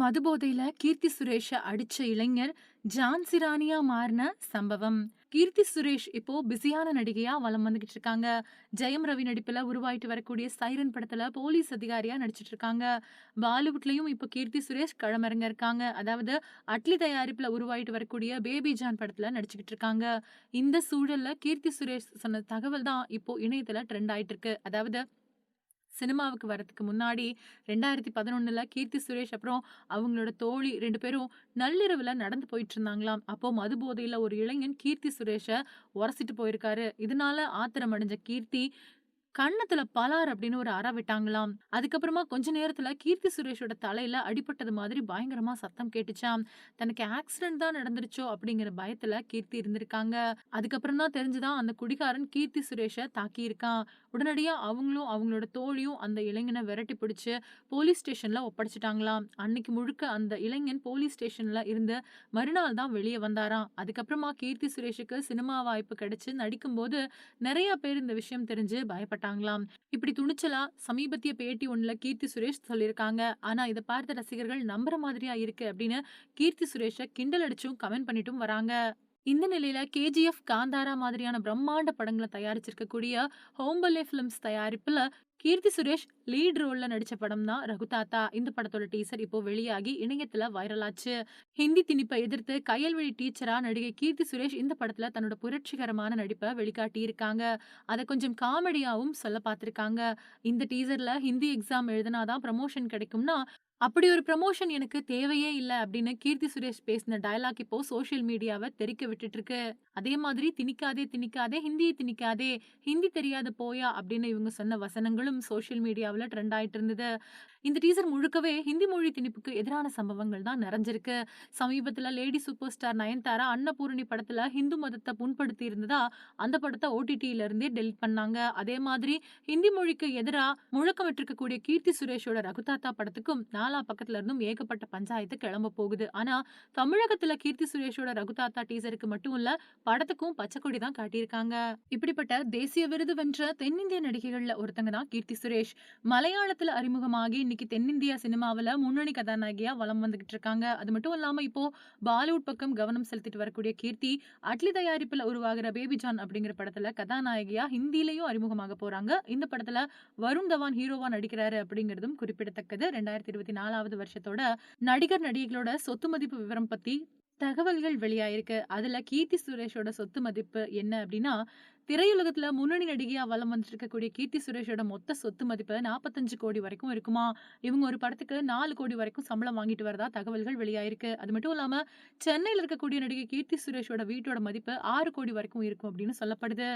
மதுபோதையில கீர்த்தி சுரேஷ அடிச்ச இளைஞர் ஜான் சிரானியா மாறின சம்பவம். கீர்த்தி சுரேஷ் இப்போ பிஸியான நடிகையா வலம் வந்துகிட்டு இருக்காங்க. ஜெயம் ரவி நடிப்புல உருவாயிட்டு வரக்கூடிய சைரன் படத்துல போலீஸ் அதிகாரியா நடிச்சிட்டு இருக்காங்க. பாலிவுட்லயும் இப்போ கீர்த்தி சுரேஷ் களமிறங்க இருக்காங்க. அதாவது அட்லி தயாரிப்புல உருவாயிட்டு வரக்கூடிய பேபி ஜான் படத்துல நடிச்சுக்கிட்டு இருக்காங்க. இந்த சூழல்ல கீர்த்தி சுரேஷ் சொன்ன தகவல் தான் இப்போ இணையத்துல ட்ரெண்ட் ஆயிட்டு இருக்கு. அதாவது சினிமாவுக்கு வரதுக்கு முன்னாடி 2011ல கீர்த்தி சுரேஷ் அப்புறம் அவங்களோட தோழி ரெண்டு பேரும் நள்ளிரவுல நடந்து போயிட்டு இருந்தாங்களாம். அப்போ மது போதையில ஒரு இளைஞன் கீர்த்தி சுரேஷ உரசிட்டு போயிருக்காரு. இதனால ஆத்திரம் அடைஞ்ச கீர்த்தி கண்ணத்துல பலார் அப்படின்னு ஒரு அற விட்டாங்களாம். அதுக்கப்புறமா கொஞ்ச நேரத்துல கீர்த்தி சுரேஷோட தலையில அடிபட்டது மாதிரி பயங்கரமா சத்தம் கேட்டுச்சாம். தனக்கு ஆக்சிடென்ட் தான் நடந்துருச்சோ அப்படிங்கிற பயத்துல கீர்த்தி இருந்திருக்காங்க. அதுக்கப்புறம் தான் தெரிஞ்சுதான் அந்த குடிகாரன் கீர்த்தி சுரேஷ தாக்கியிருக்கான். உடனடியா அவங்களும் அவங்களோட தோழியும் அந்த இளைஞனை விரட்டி பிடிச்சு போலீஸ் ஸ்டேஷன்ல ஒப்படைச்சிட்டாங்களாம் அன்னைக்கு முழுக்க அந்த இளைஞன் போலீஸ் ஸ்டேஷன்ல இருந்து மறுநாள் தான் வெளியே வந்தாராம். அதுக்கப்புறமா கீர்த்தி சுரேஷுக்கு சினிமா வாய்ப்பு கிடைச்சு நடிக்கும்போது நிறைய பேர் இந்த விஷயம் தெரிஞ்சு பயப்பட்டாங்களாம். இப்படி துணிச்சலா சமீபத்திய பேட்டி ஒண்ணுல கீர்த்தி சுரேஷ் சொல்லியிருக்காங்க. ஆனா இதை பார்த்த ரசிகர்கள் நம்புற மாதிரியா இருக்கு அப்படின்னு கீர்த்தி சுரேஷ கிண்டல் அடிச்சும் கமெண்ட் பண்ணிட்டும் வராங்க. இந்த நிலையில கேஜிஎஃப், காந்தாரா மாதிரியான பிரம்மாண்ட படங்களை தயாரிச்சிருக்கக்கூடிய ஹோம்பலே பிலிம்ஸ் தயாரிப்புல கீர்த்தி சுரேஷ் லீட் ரோல்ல நடிச்ச படம் தான் ரகுதாத்தா. இந்த படத்தோட டீசர் இப்போ வெளியாகி இணையத்துல வைரல் ஆச்சு. ஹிந்தி திணிப்பை எதிர்த்து கையல்வழி டீச்சரா நடிகை கீர்த்தி சுரேஷ் இந்த படத்துல தன்னோட புரட்சிகரமான நடிப்பை வெளிக்காட்டி இருக்காங்க அத கொஞ்சம் காமெடியாவும் சொல்ல பார்த்திருக்காங்க. இந்த டீசர்ல ஹிந்தி எக்ஸாம் எழுதினாதான் ப்ரமோஷன் கிடைக்கும்னா, அப்படி ஒரு ப்ரமோஷன் எனக்கு தேவையே இல்ல அப்படின்னு கீர்த்தி சுரேஷ் பேசின டயலாக் இப்போ சோஷியல் மீடியாவ தெரிக்க விட்டுட்டு இருக்கு. அதே மாதிரி திணிக்காதே திணிக்காதே ஹிந்தியை திணிக்காதே, ஹிந்தி தெரியாத போயா அப்படின்னு இவங்க சொன்ன வசனங்களும் சோஷியல் மீடியாவில் ட்ரெண்ட் ஆகிட்டு இருந்தது. இந்த டீசர் முழுக்கவே ஹிந்தி மொழி திணிப்புக்கு எதிரான சம்பவங்கள் தான் நிறைஞ்சிருக்கு. சமீபத்தில் lady super star Nayanthara Annapoorani படத்தில் ஹிந்து மதத்தை புண்படுத்தி இருந்ததா அந்த படத்தை ஓடிடியில இருந்தே டெலிட் பண்ணாங்க. அதே மாதிரி ஹிந்தி மொழிக்கு எதிராக முழக்கமிட்டிருக்கக்கூடிய கீர்த்தி சுரேஷோட ரகுதாத்தா படத்துக்கும் நாலா பக்கத்துல இருந்தும் ஏகப்பட்ட பஞ்சாயத்து கிளம்ப போகுது. ஆனா தமிழகத்துல கீர்த்தி சுரேஷோட ரகுதாத்தா டீசருக்கு மட்டும் இல்ல படத்துக்கும் பச்சைக்கொடி தான் காட்டியிருக்காங்க. இப்படிப்பட்ட தேசிய விருது வென்ற தென்னிந்திய நடிகைகள்ல ஒருத்தங்க தான் கீர்த்தி சுரேஷ். மலையாளத்துல அறிமுகமாகி இன்னைக்கு தென்னிந்தியா சினிமாவுல முன்னணி கதாநாயகியா வலம் வந்துகிட்டு இருக்காங்க. அது மட்டும் இல்லாம இப்போ பாலிவுட் பக்கம் கவனம் செலுத்திட்டு வரக்கூடிய கீர்த்தி அட்லி தயாரிப்புல உருவாகிற பேபி ஜான் அப்படிங்கிற படத்துல கதாநாயகியா ஹிந்திலையும் அறிமுகமாக போறாங்க. இந்த படத்துல வருண் தவான் ஹீரோவா நடிக்கிறாரு அப்படிங்கிறதும் குறிப்பிடத்தக்கது. 2024வது வருஷத்தோட நடிகர் நடிகைகளோட சொத்து மதிப்பு விவரம் பத்தி தகவல்கள் வெளியாயிருக்கு. அதுல கீர்த்தி சுரேஷோட சொத்து மதிப்பு என்ன அப்படின்னா, திரையுலகத்துல முன்னணி நடிகையா வலம் வந்துட்டு கீர்த்தி சுரேஷோட மொத்த சொத்து மதிப்பு 45 கோடி வரைக்கும் இருக்குமா இவங்க ஒரு படத்துக்கு நாலு கோடி வரைக்கும் சம்பளம் வாங்கிட்டு வரதா தகவல்கள் வெளியாயிருக்கு. அது மட்டும் இல்லாம சென்னையில இருக்கக்கூடிய நடிகை கீர்த்தி சுரேஷோட வீட்டோட மதிப்பு ஆறு கோடி வரைக்கும் இருக்கும் அப்படின்னு சொல்லப்படுது.